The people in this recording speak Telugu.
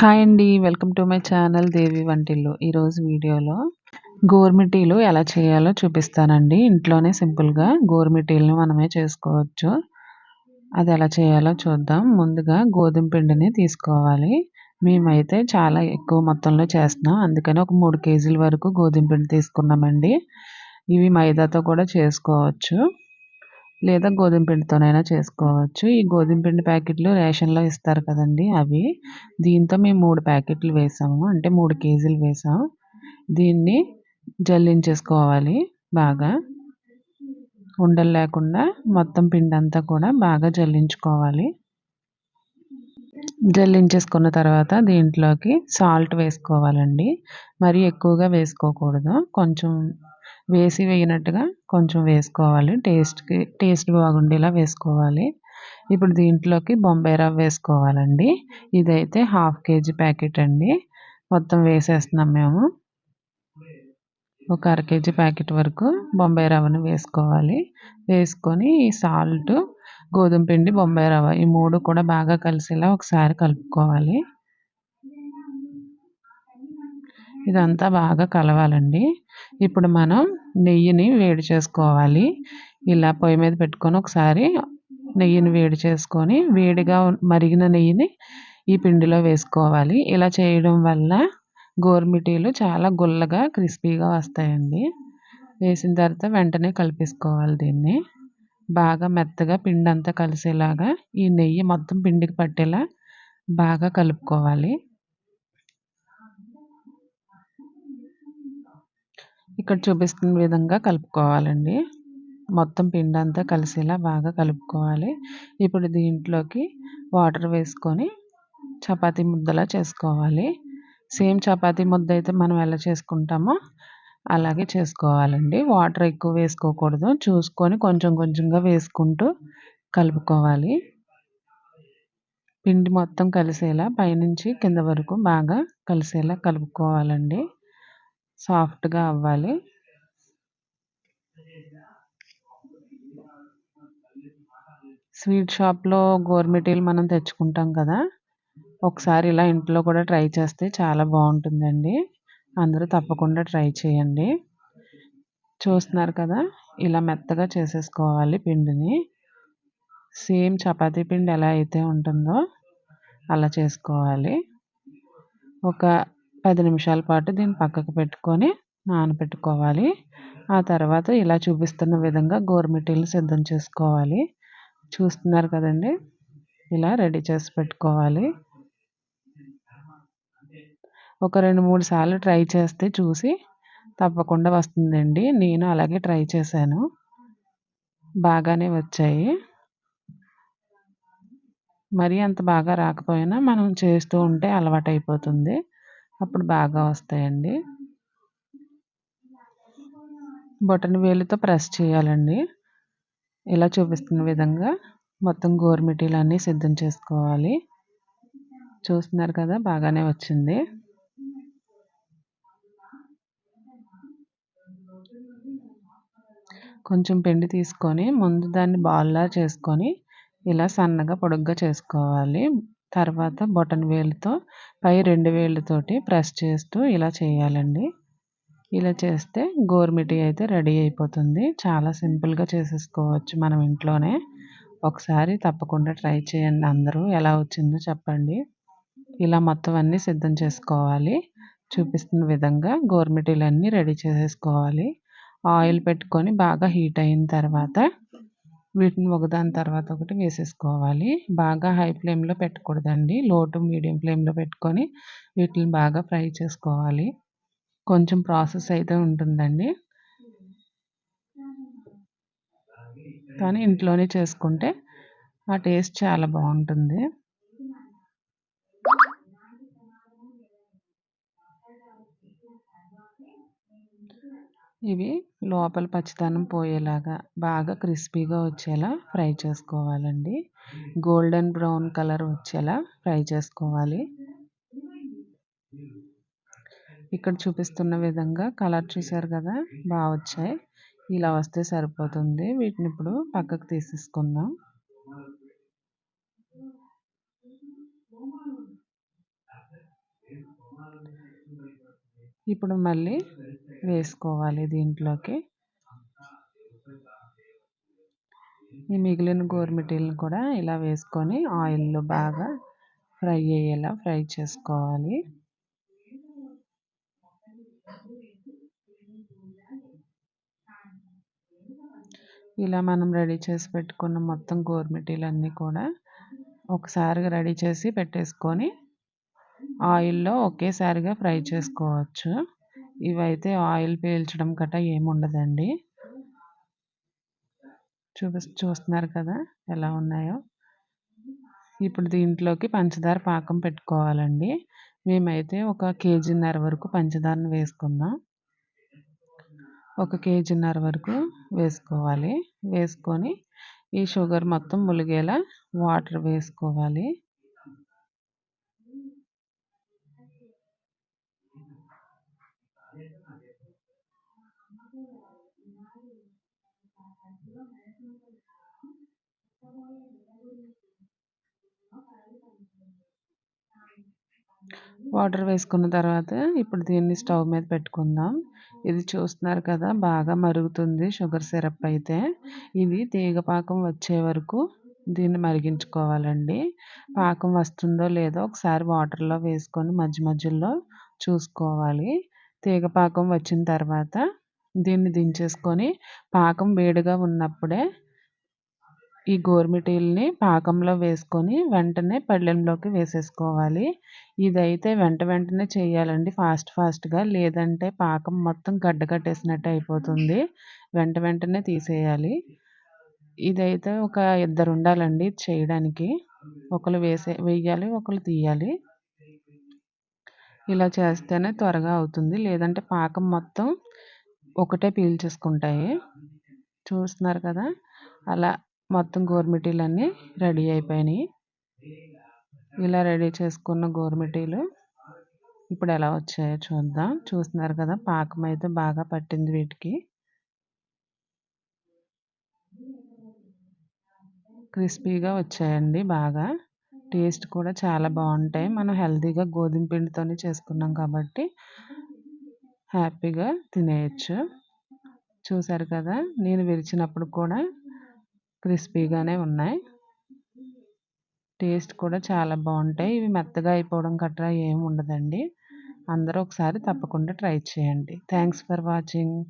హాయ్ అండి welcome to my channel Devi Vantillu ఈరోజు వీడియోలో గోర్మిటీలు ఎలా చేయాలో చూపిస్తానండి. ఇంట్లోనే సింపుల్గా గోర్మిటీలను మనమే చేసుకోవచ్చు. అది ఎలా చేయాలో చూద్దాం. ముందుగా గోధుమ పిండిని తీసుకోవాలి. మేమైతే చాలా ఎక్కువ మొత్తంలో చేస్తున్నాం. అందుకని ఒక మూడు కేజీల వరకు గోధుమ పిండి తీసుకున్నామండి. ఇవి మైదాతో కూడా చేసుకోవచ్చు. లేదా గోధుమ పిండితోనైనా చేసుకోవచ్చు. ఈ గోధుమ పిండి ప్యాకెట్లు రేషన్లో ఇస్తారు కదండి అవి. దీంతో మేము మూడు ప్యాకెట్లు వేసాము. అంటే మూడు కేజీలు వేసాము. దీన్ని జల్లించేసుకోవాలి బాగా. ఉండలు లేకుండా మొత్తం పిండి అంతా కూడా బాగా జల్లించుకోవాలి. జల్లించేసుకున్న తర్వాత దీంట్లోకి సాల్ట్ వేసుకోవాలండి. మరి ఎక్కువగా వేసుకోకూడదు. కొంచెం వేసి వేయనట్టుగా కొంచెం వేసుకోవాలి. టేస్ట్కి టేస్ట్ బాగుండేలా వేసుకోవాలి. ఇప్పుడు దీంట్లోకి బొంబాయి రవ్వ వేసుకోవాలండి. ఇదైతే హాఫ్ కేజీ ప్యాకెట్ అండి. మొత్తం వేసేస్తున్నాం మేము. ఒక అర కేజీ ప్యాకెట్ వరకు బొంబాయి రవ్వను వేసుకోవాలి. వేసుకొని ఈ సాల్ట్ గోధుమ పిండి బొంబాయి రవ్వ ఈ మూడు కూడా బాగా కలిసేలా ఒకసారి కలుపుకోవాలి. ఇదంతా బాగా కలవాలండి. ఇప్పుడు మనం నెయ్యిని వేడి చేసుకోవాలి. ఇలా పొయ్యి మీద పెట్టుకొని ఒకసారి నెయ్యిని వేడి చేసుకొని వేడిగా మరిగిన నెయ్యిని ఈ పిండిలో వేసుకోవాలి. ఇలా చేయడం వల్ల గోర్మిటీలు చాలా గుల్లగా క్రిస్పీగా వస్తాయండి. వేసిన తర్వాత వెంటనే కలిపేసుకోవాలి దీన్ని. బాగా మెత్తగా పిండి అంతా కలిసేలాగా ఈ నెయ్యి మొత్తం పిండికి పట్టేలా బాగా కలుపుకోవాలి. ఇక్కడ చూపిస్తున్న విధంగా కలుపుకోవాలండి. మొత్తం పిండి అంతా కలిసేలా బాగా కలుపుకోవాలి. ఇప్పుడు దీంట్లోకి వాటర్ వేసుకొని చపాతీ ముద్దలా చేసుకోవాలి. సేమ్ చపాతీ ముద్ద అయితే మనం ఎలా చేసుకుంటామో అలాగే చేసుకోవాలండి. వాటర్ ఎక్కువ వేసుకోకూడదు. చూసుకొని కొంచెం కొంచెంగా వేసుకుంటూ కలుపుకోవాలి. పిండి మొత్తం కలిసేలా పైనుంచి కింద వరకు బాగా కలిసేలా కలుపుకోవాలండి. సాఫ్ట్గా అవ్వాలి. స్వీట్ షాప్లో గోర్మిటీలు మనం తెచ్చుకుంటాం కదా! ఒకసారి ఇలా ఇంట్లో కూడా ట్రై చేస్తే చాలా బాగుంటుందండి. అందరూ తప్పకుండా ట్రై చేయండి. చూస్తున్నారు కదా! ఇలా మెత్తగా చేసేసుకోవాలి పిండిని. సేమ్ చపాతీ పిండి ఎలా అయితే ఉంటుందో అలా చేసుకోవాలి. ఒక పది నిమిషాల పాటు దీన్ని పక్కకు పెట్టుకొని నానబెట్టుకోవాలి ఆ తర్వాత ఇలా చూపిస్తున్న విధంగా గోరుమిటీలు సిద్ధం చేసుకోవాలి. చూస్తున్నారు కదండి? ఇలా రెడీ చేసి పెట్టుకోవాలి. ఒక రెండు మూడు సార్లు ట్రై చేస్తే చూసి తప్పకుండా వస్తుందండి. నేను అలాగే ట్రై చేశాను. బాగానే వచ్చాయి. మరీ అంత బాగా రాకపోయినా మనం చేస్తూ ఉంటే అలవాటైపోతుంది. అయిపోతుంది అప్పుడు బాగా వస్తాయండి. బొటన్ వేలుతో ప్రెస్ చేయాలండి. ఇలా చూపిస్తున్న విధంగా మొత్తం గోరుమిటీలన్నీ సిద్ధం చేసుకోవాలి. చూస్తున్నారు కదా బాగానే వచ్చింది. కొంచెం పిండి తీసుకొని ముందు దాన్ని బాల్లా చేసుకొని ఇలా సన్నగా పొడుగ్గా చేసుకోవాలి. తర్వాత బొటన్ వేలుతో పై రెండు వేళ్ళతోటి ప్రెస్ చేస్తూ ఇలా చేయాలండి. ఇలా చేస్తే గోర్మిటి అయితే రెడీ అయిపోతుంది. చాలా సింపుల్గా చేసేసుకోవచ్చు మనం ఇంట్లోనే. ఒకసారి తప్పకుండా ట్రై చేయండి అందరూ. ఎలా వచ్చిందో చెప్పండి. ఇలా మొత్తం అన్నీ సిద్ధం చేసుకోవాలి. చూపిస్తున్న విధంగా గోర్మిటీలన్నీ రెడీ చేసేసుకోవాలి. ఆయిల్ పెట్టుకొని బాగా హీట్ అయిన తర్వాత వీటిని ఒకదాని తర్వాత ఒకటి వేసేసుకోవాలి. బాగా హై ఫ్లేమ్లో పెట్టకూడదండి. లో టు మీడియం ఫ్లేమ్లో పెట్టుకొని వీటిని బాగా ఫ్రై చేసుకోవాలి. కొంచెం ప్రాసెస్ అయితే ఉంటుందండి. కానీ ఇంట్లోనే చేసుకుంటే ఆ టేస్ట్ చాలా బాగుంటుంది. ఇవి లోపల పచ్చితనం పోయేలాగా బాగా క్రిస్పీగా వచ్చేలా ఫ్రై చేసుకోవాలండి. గోల్డెన్ బ్రౌన్ కలర్ వచ్చేలా ఫ్రై చేసుకోవాలి. ఇక్కడ చూపిస్తున్న విధంగా కలర్ చూసారు కదా బాగా వచ్చాయి. ఇలా వస్తే సరిపోతుంది. వీటిని ఇప్పుడు పక్కకు తీసేసుకుందాం. ఇప్పుడు మళ్ళీ వేసుకోవాలి దీంట్లోకి. ఈ మిగిలిన గోరుమిటీలను కూడా ఇలా వేసుకొని ఆయిల్లో బాగా ఫ్రై అయ్యేలా ఫ్రై చేసుకోవాలి. ఇలా మనం రెడీ చేసి పెట్టుకున్న మొత్తం గోరుమిటీలన్నీ కూడా ఒకసారిగా రెడీ చేసి పెట్టేసుకొని ఆయిల్లో ఒకేసారిగా ఫ్రై చేసుకోవచ్చు. ఇవైతే ఆయిల్ పీల్చడం గట్రా ఏముండదండి. చూపి చూస్తున్నారు కదా ఎలా ఉన్నాయో. ఇప్పుడు దీంట్లోకి పంచదార పాకం పెట్టుకోవాలండి. మేమైతే ఒక కేజీన్నర వరకు పంచదారను వేసుకుందాం. ఒక కేజీన్నర వరకు వేసుకోవాలి. వేసుకొని ఈ షుగర్ మొత్తం ములిగేలా వాటర్ వేసుకోవాలి. వాటర్ వేసుకున్న తర్వాత ఇప్పుడు దీన్ని స్టవ్ మీద పెట్టుకుందాం. ఇది చూస్తున్నారు కదా బాగా మరుగుతుంది షుగర్ సిరప్ అయితే. ఇది తీగ పాకం వచ్చే వరకు దీన్ని మరిగించుకోవాలండి. పాకం వస్తుందో లేదో ఒకసారి వాటర్లో వేసుకొని మధ్య మధ్యలో చూసుకోవాలి. తీగ పాకం వచ్చిన తర్వాత దీన్ని దించేసుకొని పాకం వేడిగా ఉన్నప్పుడే ఈ గోరుమిటీల్ని పాకంలో వేసుకొని వెంటనే పళ్ళెంలోకి వేసేసుకోవాలి. ఇదైతే వెంట వెంటనే చేయాలండి. ఫాస్ట్ ఫాస్ట్గా లేదంటే పాకం మొత్తం గడ్డ కట్టేసినట్టు అయిపోతుంది. వెంట వెంటనే తీసేయాలి. ఇదైతే ఒక ఇద్దరు ఉండాలండి చేయడానికి. ఒకరు వేసే వేయాలి ఒకరు తీయాలి. ఇలా చేస్తేనే త్వరగా అవుతుంది. లేదంటే పాకం మొత్తం ఒకటే పీల్చేసుకుంటాయి. చూస్తున్నారు కదా? అలా మొత్తం గోరుమిటీలన్నీ రెడీ అయిపోయినాయి. ఇలా రెడీ చేసుకున్న గోరుమిటీలు ఇప్పుడు ఎలా వచ్చాయో చూద్దాం. చూస్తున్నారు కదా? పాకం అయితే బాగా పట్టింది వీటికి. క్రిస్పీగా వచ్చాయండి బాగా. టేస్ట్ కూడా చాలా బాగుంటాయి. మనం హెల్తీగా గోధుమ పిండితోనే చేసుకున్నాం కాబట్టి హ్యాపీగా తినేయచ్చు. చూసారు కదా నేను విరిచినప్పుడు కూడా క్రిస్పీగానే ఉన్నాయి. టేస్ట్ కూడా చాలా బాగుంటాయి. ఇవి మెత్తగా అయిపోవడం గట్రా ఏమి ఉండదండి. అందరూ ఒకసారి తప్పకుండా ట్రై చేయండి. Thanks for watching.